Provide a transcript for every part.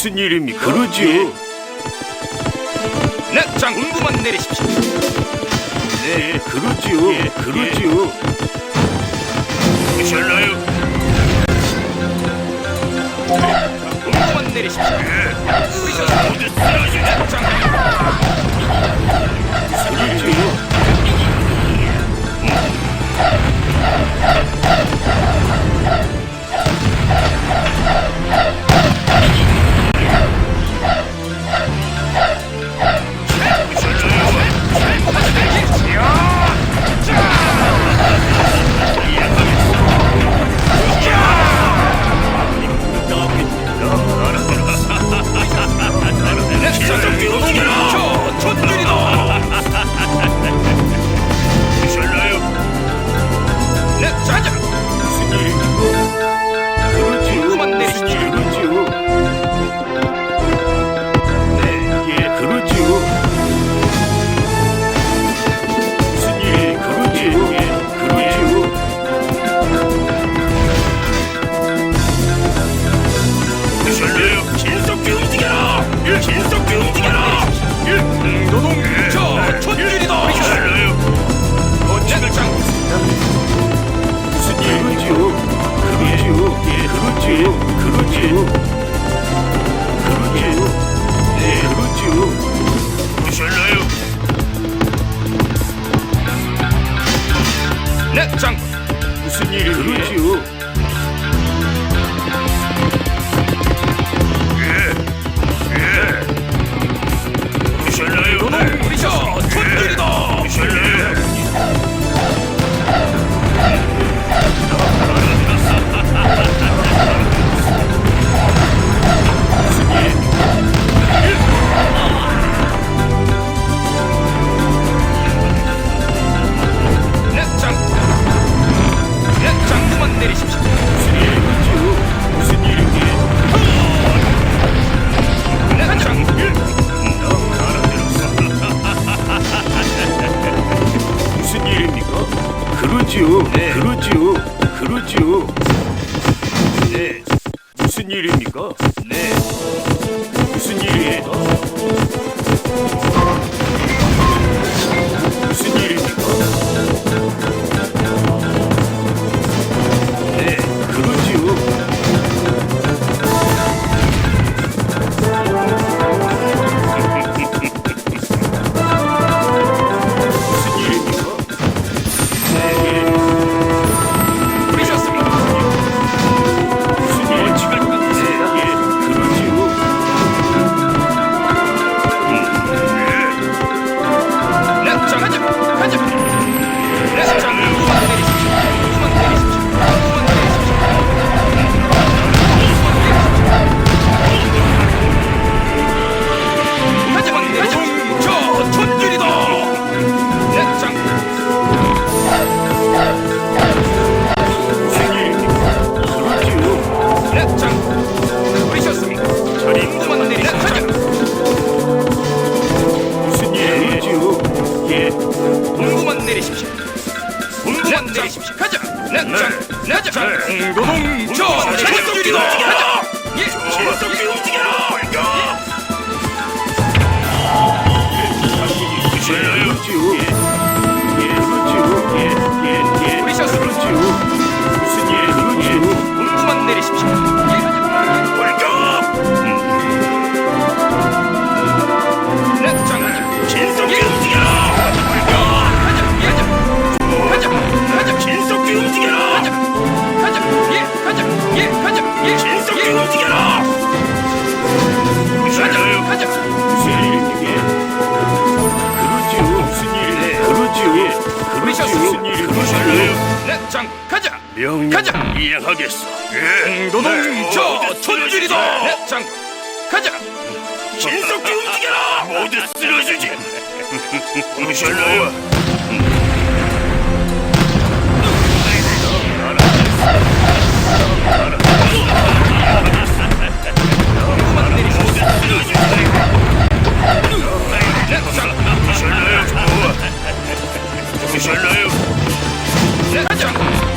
무슨 일입니까? 그러지. 예. 네, 장군부만 내리십시오. 네, 그러지요. 예, 예. 그러지요. 미실라요. 장군부만 내리십시오. 모두 그러지요. 음. 오리셔스. 그렇지요. 무슨 일? 공부만 내리십시오 돌격. 네 장관님 신속히 예. 움직여라. 가자 예 가자 가자 가자 신속히 움직여라. 가자 가자 예 가자 예 가자 예 신속히 예 움직여라. 가자 가자 무슨 일이게? 일이 그러실래요? 네 장군 가자 명령 가자. 이행하겠어. 예. 노동 저 천줄이다 네 장군 가자 신속히 움직여라. 모두 네 장군 그러실래요? 좋아. 그러실래요? 네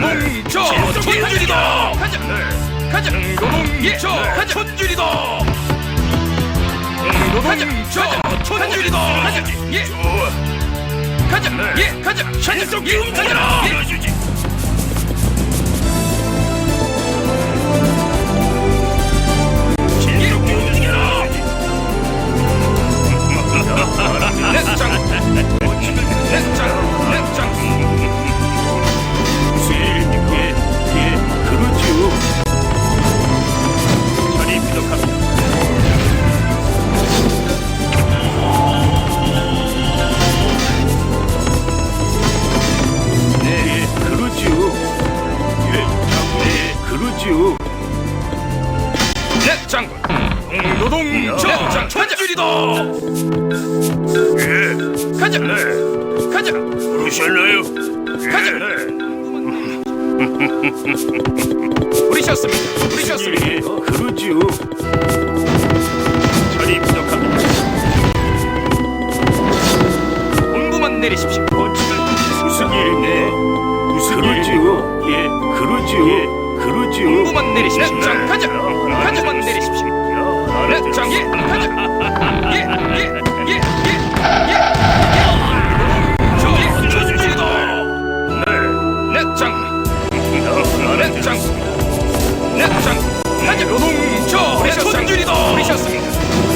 능동이 저 천줄이다. 가자. 가자. 능동이 저 천줄이다. 능동이 저 천줄이다. 가자. 예 가자. 예. 가자. 천줄 움직여라. 있지요. 네, 장군. 동도동 장 천줄이다. 예, 가자. 네. 가자. 부르실래요? 가자. 예. 부르셨습니다. 부르셨습니다. 예, 그러지요. 전이 부족합니다. 공부만 내리십시오. 어, 무슨 일이네? 무슨 일이요? 예, 그러지요. 예. 하지요. 공부만 내리십시오. 네, 가자. 가자. 공만 내리십시오. 네, 정기 가자. 예, 예, 예, 예, 예. 예. 정기 주시도. 네, 네, 장. 네, 장. 네, 장. 가자. 노동조. 우리 전준이도. 우리 셨습니다.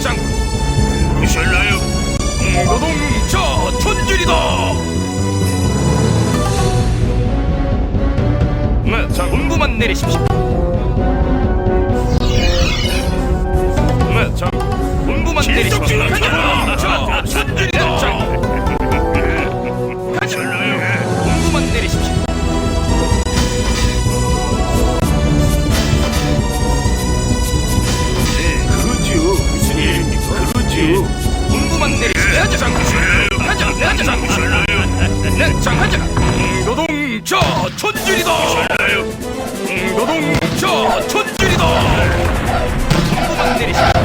장군 셜라요 공고동자 천질이다! 네, 자 군부만 내리십시오. 네, 자 군부만 내리십시오. 내가 무실라요 장하자 노동 저 천질이다 무실라요 노동 저 천질이다 한번 내리시다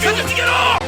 Trying to get off!